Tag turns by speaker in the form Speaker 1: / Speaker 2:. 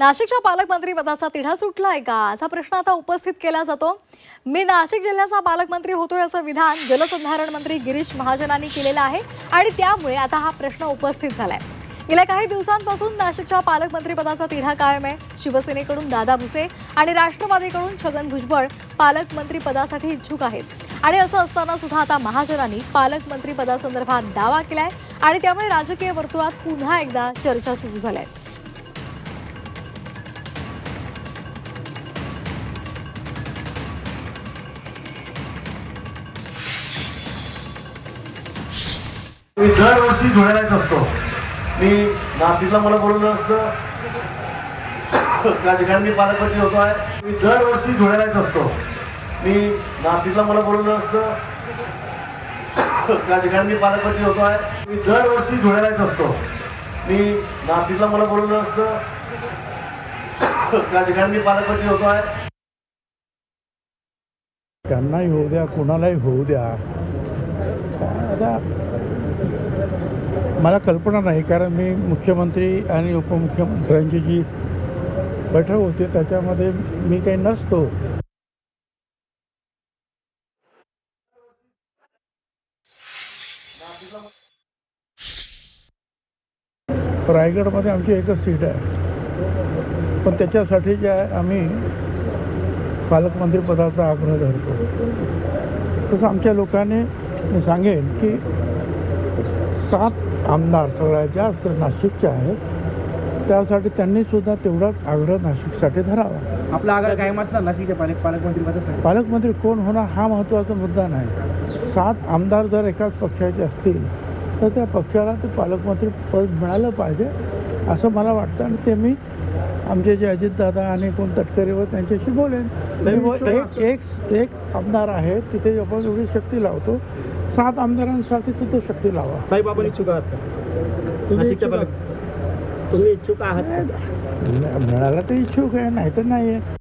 Speaker 1: नाशिकच्या पालकमंत्री पदाचा तिढा सुटलाय का? असा प्रश्न आता उपस्थित केला जातो. मी नाशिक जिल्ह्याचा पालकमंत्री होतोय असं विधान जलसंधारण मंत्री गिरीश महाजनांनी केलेलं आहे आणि त्यामुळे आता हा प्रश्न उपस्थित झालाय. गेल्या काही दिवसांपासून नाशिकच्या पालकमंत्री पदाचा तिढा कायम आहे. शिवसेनेकडून दादा भुसे आणि राष्ट्रवादीकडून छगन भुजबळ पालकमंत्री पदासाठी इच्छुक आहेत. आणि असं असताना सुद्धा आता महाजनांनी पालकमंत्री पदासंदर्भात दावा केलाय आणि त्यामुळे राजकीय वर्तुळात पुन्हा एकदा चर्चा सुरू झाल्या
Speaker 2: मी दरवर्षी धुळ्याला येत असतो. मी नाशिकला मला बोलवलं असतं त्या ठिकाणी मी पालकमंत्री होतो आहे. मी दरवर्षी धुळ्याला येत असतो. मी नाशिकला मला बोलवलं असतं त्या ठिकाणी मी पालकमंत्री होतो आहे. मी दरवर्षी धुळ्याला येत असतो. मी नाशिकला मला बोलवलं असतं त्या ठिकाणी मी पालकमंत्री होतो आहे.
Speaker 3: त्यांनाही होऊ द्या कुणालाही होऊ द्या. आता मला कल्पना नाही कारण मी मुख्यमंत्री आणि उपमुख्यमंत्र्यांची जी बैठक होती त्याच्यामध्ये मी काही नसतो. रायगडमध्ये आमची एकच सीट आहे. पण त्याच्यासाठी जे आहे आम्ही पालकमंत्री पदाचा आग्रह धरतो. तसं आमच्या लोकांनी मी सांगेन की सात आमदार सगळ्यात जास्त नाशिकचे आहेत त्यासाठी त्यांनी सुद्धा तेवढाच आग्रह नाशिकसाठी धरावा.
Speaker 4: आपला आग्रह कायम असणार नाशिकच्या पालक पालकमंत्री पदासाठी?
Speaker 3: पालकमंत्री कोण होणार हा महत्त्वाचा मुद्दा नाही. सात आमदार जर एकाच पक्षाचे असतील तर त्या पक्षाला ते पालकमंत्री पद मिळालं पाहिजे असं मला वाटतं. आणि ते मी आमचे जे अजितदादा आणि कोण तटकरे व त्यांच्याशी बोलेन. एक एक आमदार आहे तिथे आपण एवढी शक्ती लावतो. सात आमदारांसाठी सुद्धा शक्ती लावा.
Speaker 4: साहेब आपण इच्छुक आहात का?
Speaker 3: तुम्ही
Speaker 4: नाशिकच्या
Speaker 3: इच्छुक
Speaker 4: पालक तुम्ही इच्छुक आहात? का?
Speaker 3: मिळाला तर इच्छुक आहे नाही तर नाही आहे